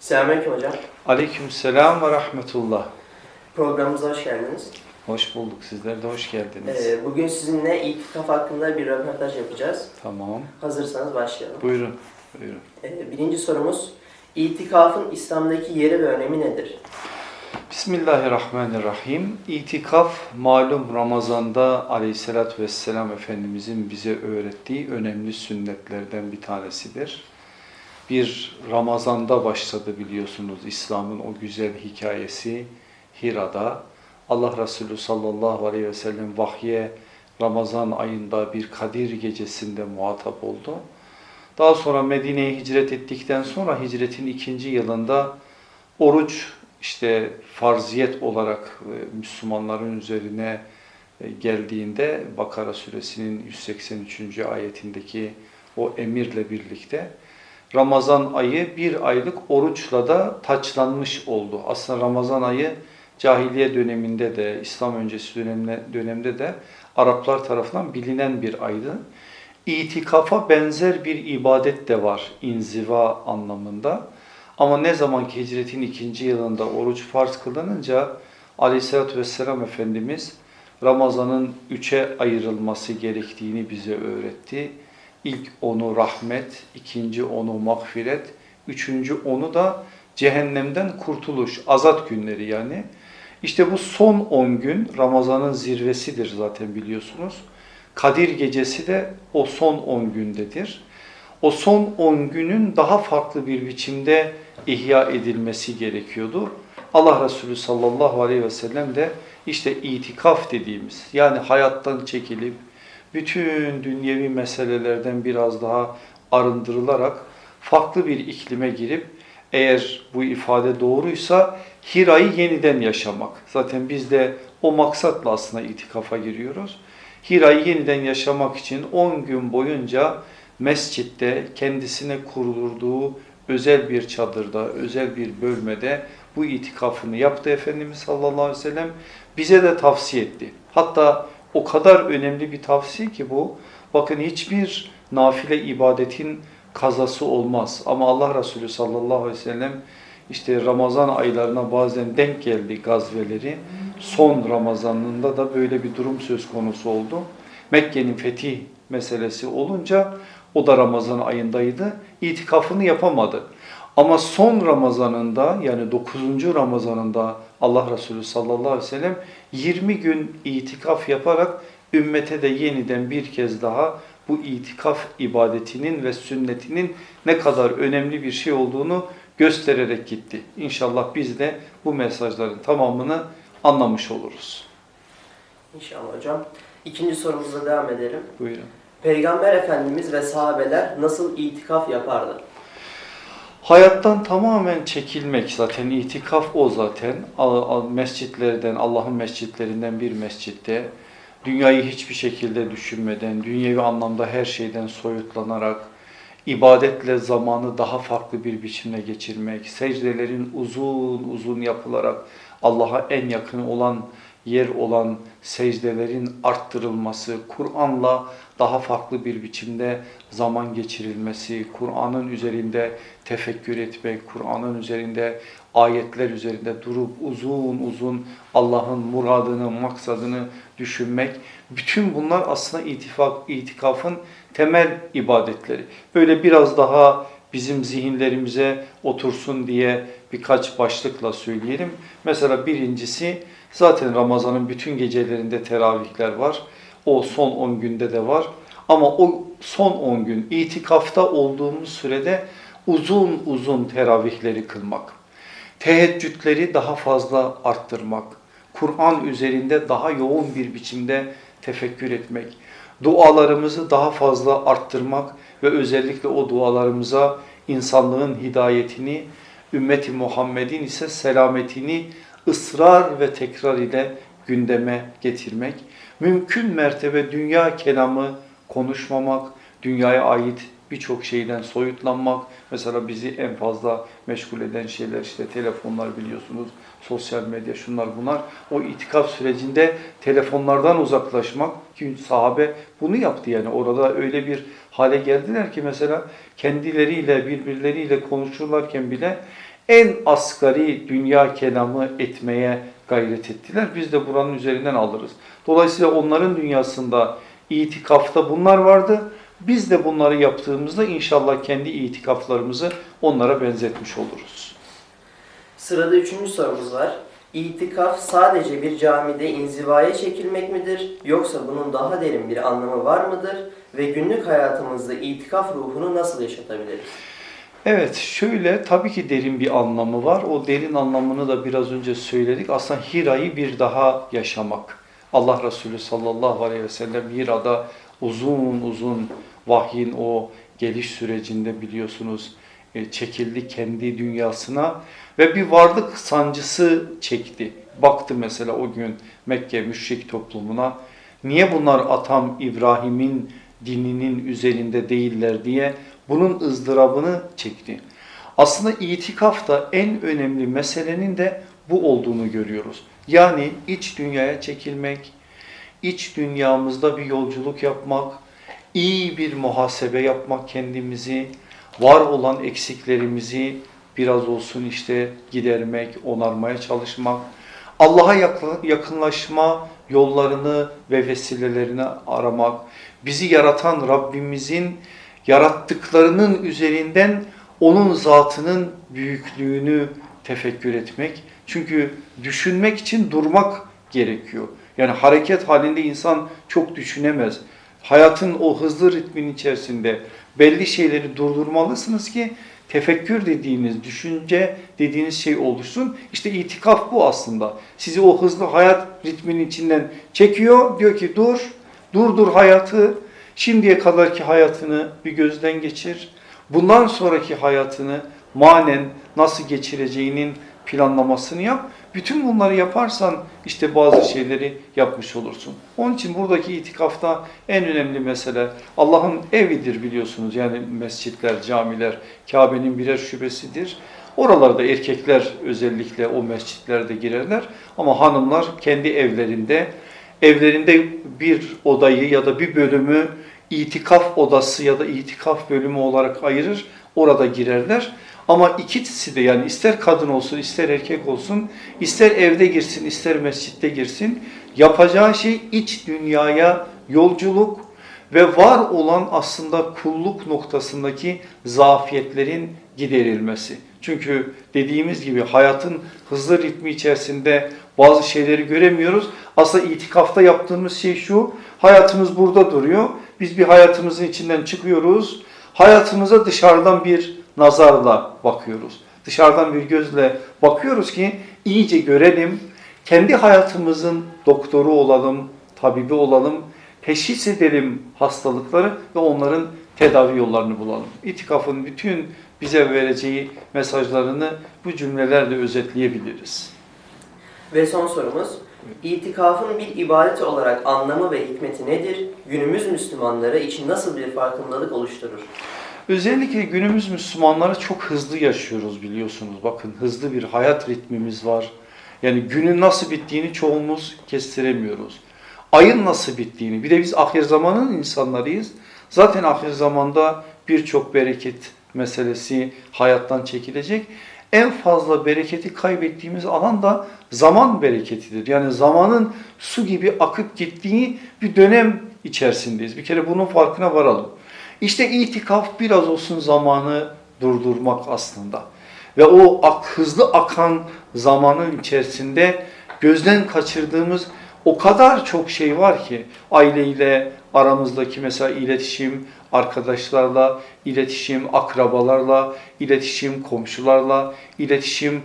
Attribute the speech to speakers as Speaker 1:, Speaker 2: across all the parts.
Speaker 1: Selamünaleyküm hocam.
Speaker 2: Aleykümselam ve rahmetullah.
Speaker 1: Programımıza hoş geldiniz.
Speaker 2: Hoş bulduk. Sizler de hoş geldiniz.
Speaker 1: Ee, bugün sizinle itikaf hakkında bir röportaj yapacağız.
Speaker 2: Tamam.
Speaker 1: Hazırsanız başlayalım.
Speaker 2: Buyurun. Buyurun.
Speaker 1: Ee, birinci sorumuz, itikafın İslam'daki yeri ve önemi nedir?
Speaker 2: Bismillahirrahmanirrahim. İtikaf malum Ramazan'da aleyhissalatü vesselam Efendimizin bize öğrettiği önemli sünnetlerden bir tanesidir. Bir Ramazan'da başladı biliyorsunuz İslam'ın o güzel hikayesi Hira'da. Allah Resulü sallallahu aleyhi ve sellem vahye Ramazan ayında bir Kadir gecesinde muhatap oldu. Daha sonra Medine'ye hicret ettikten sonra hicretin ikinci yılında oruç işte farziyet olarak e, Müslümanların üzerine e, geldiğinde Bakara suresinin 183. ayetindeki o emirle birlikte Ramazan ayı bir aylık oruçla da taçlanmış oldu. Aslında Ramazan ayı cahiliye döneminde de İslam öncesi dönemde, de Araplar tarafından bilinen bir aydı. İtikafa benzer bir ibadet de var inziva anlamında. Ama ne zaman ki hicretin ikinci yılında oruç farz kılınınca Aleyhisselatü Vesselam Efendimiz Ramazan'ın üçe ayrılması gerektiğini bize öğretti. İlk onu rahmet, ikinci onu mağfiret, üçüncü onu da cehennemden kurtuluş, azat günleri yani. İşte bu son 10 gün Ramazan'ın zirvesidir zaten biliyorsunuz. Kadir gecesi de o son 10 gündedir. O son 10 günün daha farklı bir biçimde ihya edilmesi gerekiyordu. Allah Resulü sallallahu aleyhi ve sellem de işte itikaf dediğimiz yani hayattan çekilip bütün dünyevi meselelerden biraz daha arındırılarak farklı bir iklime girip eğer bu ifade doğruysa Hira'yı yeniden yaşamak. Zaten biz de o maksatla aslında itikafa giriyoruz. Hira'yı yeniden yaşamak için 10 gün boyunca mescitte kendisine kurulduğu özel bir çadırda, özel bir bölmede bu itikafını yaptı Efendimiz sallallahu aleyhi ve sellem. Bize de tavsiye etti. Hatta o kadar önemli bir tavsiye ki bu. Bakın hiçbir nafile ibadetin kazası olmaz. Ama Allah Resulü sallallahu aleyhi ve sellem işte Ramazan aylarına bazen denk geldi gazveleri. Son Ramazanında da böyle bir durum söz konusu oldu. Mekke'nin fetih meselesi olunca o da Ramazan ayındaydı. İtikafını yapamadı. Ama son Ramazanında yani 9. Ramazanında Allah Resulü sallallahu aleyhi ve sellem 20 gün itikaf yaparak ümmete de yeniden bir kez daha bu itikaf ibadetinin ve sünnetinin ne kadar önemli bir şey olduğunu göstererek gitti. İnşallah biz de bu mesajların tamamını anlamış oluruz.
Speaker 1: İnşallah hocam. İkinci sorumuza devam edelim.
Speaker 2: Buyurun.
Speaker 1: Peygamber Efendimiz ve sahabeler nasıl itikaf yapardı?
Speaker 2: Hayattan tamamen çekilmek zaten itikaf o zaten. Mescitlerden, Allah'ın mescitlerinden bir mescitte dünyayı hiçbir şekilde düşünmeden, dünyevi anlamda her şeyden soyutlanarak, ibadetle zamanı daha farklı bir biçimde geçirmek, secdelerin uzun uzun yapılarak Allah'a en yakın olan yer olan secdelerin arttırılması, Kur'an'la daha farklı bir biçimde zaman geçirilmesi, Kur'an'ın üzerinde tefekkür etmek, Kur'an'ın üzerinde ayetler üzerinde durup uzun uzun Allah'ın muradını, maksadını düşünmek. Bütün bunlar aslında itifak, itikafın temel ibadetleri. Böyle biraz daha bizim zihinlerimize otursun diye birkaç başlıkla söyleyelim. Mesela birincisi zaten Ramazan'ın bütün gecelerinde teravihler var. O son 10 günde de var. Ama o son 10 gün itikafta olduğumuz sürede uzun uzun teravihleri kılmak. Teheccüdleri daha fazla arttırmak. Kur'an üzerinde daha yoğun bir biçimde tefekkür etmek. Dualarımızı daha fazla arttırmak ve özellikle o dualarımıza insanlığın hidayetini, ümmeti Muhammed'in ise selametini ısrar ve tekrar ile gündeme getirmek. Mümkün mertebe dünya kelamı konuşmamak, dünyaya ait birçok şeyden soyutlanmak. Mesela bizi en fazla meşgul eden şeyler işte telefonlar biliyorsunuz, sosyal medya şunlar bunlar. O itikaf sürecinde telefonlardan uzaklaşmak ki sahabe bunu yaptı yani orada öyle bir hale geldiler ki mesela kendileriyle birbirleriyle konuşurlarken bile en asgari dünya kelamı etmeye gayret ettiler. Biz de buranın üzerinden alırız. Dolayısıyla onların dünyasında itikafta bunlar vardı. Biz de bunları yaptığımızda inşallah kendi itikaflarımızı onlara benzetmiş oluruz.
Speaker 1: Sırada üçüncü sorumuz var. İtikaf sadece bir camide inzivaya çekilmek midir yoksa bunun daha derin bir anlamı var mıdır ve günlük hayatımızda itikaf ruhunu nasıl yaşatabiliriz?
Speaker 2: Evet, şöyle tabii ki derin bir anlamı var. O derin anlamını da biraz önce söyledik. Aslında Hira'yı bir daha yaşamak. Allah Resulü sallallahu aleyhi ve sellem Hira'da uzun uzun vahyin o geliş sürecinde biliyorsunuz e, çekildi kendi dünyasına ve bir varlık sancısı çekti. Baktı mesela o gün Mekke müşrik toplumuna. Niye bunlar atam İbrahim'in dininin üzerinde değiller diye bunun ızdırabını çekti. Aslında itikafta en önemli meselenin de bu olduğunu görüyoruz. Yani iç dünyaya çekilmek, iç dünyamızda bir yolculuk yapmak, iyi bir muhasebe yapmak kendimizi, var olan eksiklerimizi biraz olsun işte gidermek, onarmaya çalışmak, Allah'a yakın- yakınlaşma yollarını ve vesilelerini aramak, bizi yaratan Rabbimizin yarattıklarının üzerinden onun zatının büyüklüğünü tefekkür etmek. Çünkü düşünmek için durmak gerekiyor. Yani hareket halinde insan çok düşünemez. Hayatın o hızlı ritmin içerisinde belli şeyleri durdurmalısınız ki tefekkür dediğiniz, düşünce dediğiniz şey oluşsun. İşte itikaf bu aslında. Sizi o hızlı hayat ritminin içinden çekiyor. Diyor ki dur, durdur hayatı. Şimdiye kadarki hayatını bir gözden geçir. Bundan sonraki hayatını manen nasıl geçireceğinin planlamasını yap. Bütün bunları yaparsan işte bazı şeyleri yapmış olursun. Onun için buradaki itikafta en önemli mesele Allah'ın evidir biliyorsunuz. Yani mescitler, camiler, Kabe'nin birer şubesidir. Oralarda erkekler özellikle o mescitlerde girerler ama hanımlar kendi evlerinde evlerinde bir odayı ya da bir bölümü itikaf odası ya da itikaf bölümü olarak ayırır. Orada girerler. Ama ikisi de yani ister kadın olsun ister erkek olsun ister evde girsin ister mescitte girsin yapacağı şey iç dünyaya yolculuk ve var olan aslında kulluk noktasındaki zafiyetlerin giderilmesi. Çünkü dediğimiz gibi hayatın hızlı ritmi içerisinde bazı şeyleri göremiyoruz. Aslında itikafta yaptığımız şey şu, hayatımız burada duruyor. Biz bir hayatımızın içinden çıkıyoruz. Hayatımıza dışarıdan bir nazarla bakıyoruz. Dışarıdan bir gözle bakıyoruz ki iyice görelim. Kendi hayatımızın doktoru olalım, tabibi olalım. Teşhis edelim hastalıkları ve onların tedavi yollarını bulalım. İtikafın bütün bize vereceği mesajlarını bu cümlelerle özetleyebiliriz.
Speaker 1: Ve son sorumuz. İtikafın bir ibadet olarak anlamı ve hikmeti nedir? Günümüz Müslümanları için nasıl bir farkındalık oluşturur?
Speaker 2: Özellikle günümüz Müslümanları çok hızlı yaşıyoruz biliyorsunuz. Bakın hızlı bir hayat ritmimiz var. Yani günün nasıl bittiğini çoğumuz kestiremiyoruz. Ayın nasıl bittiğini, bir de biz ahir zamanın insanlarıyız. Zaten ahir zamanda birçok bereket meselesi hayattan çekilecek. En fazla bereketi kaybettiğimiz alan da zaman bereketidir. Yani zamanın su gibi akıp gittiği bir dönem içerisindeyiz. Bir kere bunun farkına varalım. İşte itikaf biraz olsun zamanı durdurmak aslında. Ve o ak, hızlı akan zamanın içerisinde gözden kaçırdığımız o kadar çok şey var ki aileyle aramızdaki mesela iletişim, arkadaşlarla iletişim, akrabalarla iletişim, komşularla iletişim,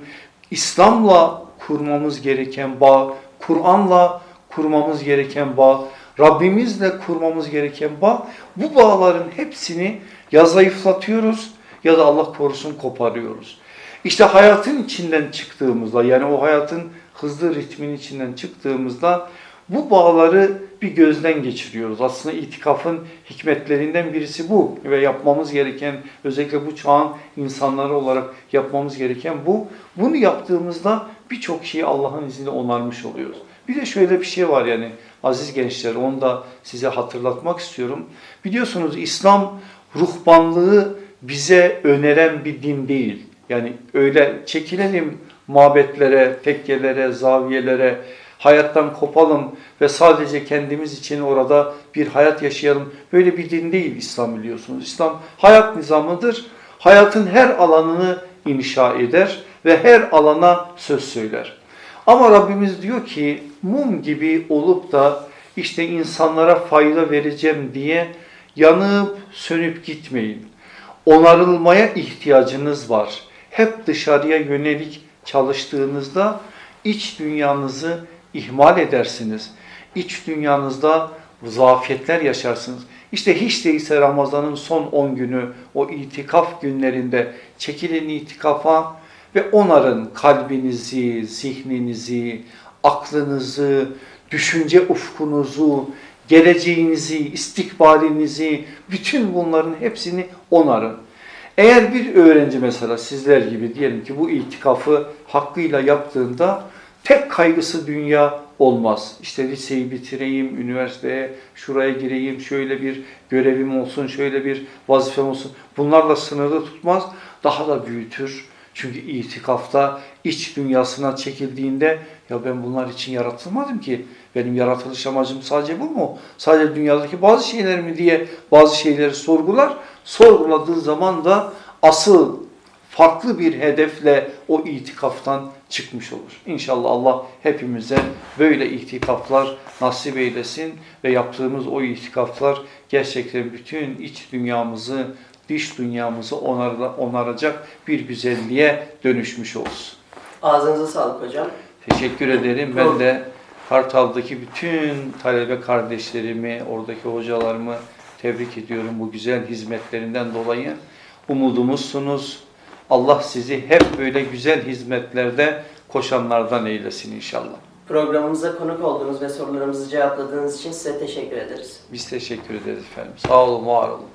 Speaker 2: İslam'la kurmamız gereken bağ, Kur'an'la kurmamız gereken bağ, Rabbimizle kurmamız gereken bağ, bu bağların hepsini ya zayıflatıyoruz ya da Allah korusun koparıyoruz. İşte hayatın içinden çıktığımızda yani o hayatın hızlı ritmin içinden çıktığımızda bu bağları bir gözden geçiriyoruz. Aslında itikafın hikmetlerinden birisi bu ve yapmamız gereken özellikle bu çağın insanları olarak yapmamız gereken bu. Bunu yaptığımızda birçok şeyi Allah'ın izniyle onarmış oluyoruz. Bir de şöyle bir şey var yani aziz gençler onu da size hatırlatmak istiyorum. Biliyorsunuz İslam ruhbanlığı bize öneren bir din değil. Yani öyle çekilelim mabetlere, tekkelere, zaviyelere, hayattan kopalım ve sadece kendimiz için orada bir hayat yaşayalım. Böyle bir din değil İslam biliyorsunuz. İslam hayat nizamıdır. Hayatın her alanını inşa eder ve her alana söz söyler. Ama Rabbimiz diyor ki mum gibi olup da işte insanlara fayda vereceğim diye yanıp sönüp gitmeyin. Onarılmaya ihtiyacınız var. Hep dışarıya yönelik çalıştığınızda iç dünyanızı ihmal edersiniz. İç dünyanızda zafiyetler yaşarsınız. İşte hiç değilse Ramazan'ın son 10 günü o itikaf günlerinde çekilin itikafa ve onarın kalbinizi, zihninizi, aklınızı, düşünce ufkunuzu, geleceğinizi, istikbalinizi, bütün bunların hepsini onarın. Eğer bir öğrenci mesela sizler gibi diyelim ki bu itikafı hakkıyla yaptığında tek kaygısı dünya olmaz. İşte liseyi bitireyim, üniversiteye şuraya gireyim, şöyle bir görevim olsun, şöyle bir vazifem olsun. Bunlarla sınırlı tutmaz, daha da büyütür. Çünkü itikafta iç dünyasına çekildiğinde ya ben bunlar için yaratılmadım ki. Benim yaratılış amacım sadece bu mu? Sadece dünyadaki bazı şeyler mi diye bazı şeyleri sorgular. Sorguladığı zaman da asıl farklı bir hedefle o itikaftan çıkmış olur. İnşallah Allah hepimize böyle itikaflar nasip eylesin ve yaptığımız o itikaflar gerçekten bütün iç dünyamızı, dış dünyamızı onaracak bir güzelliğe dönüşmüş olsun.
Speaker 1: Ağzınıza sağlık hocam.
Speaker 2: Teşekkür ederim. Ben de Kartal'daki bütün talebe kardeşlerimi, oradaki hocalarımı tebrik ediyorum bu güzel hizmetlerinden dolayı. Umudumuzsunuz. Allah sizi hep böyle güzel hizmetlerde koşanlardan eylesin inşallah.
Speaker 1: Programımıza konuk olduğunuz ve sorularımızı cevapladığınız için size teşekkür ederiz.
Speaker 2: Biz teşekkür ederiz efendim. Sağ olun, var olun.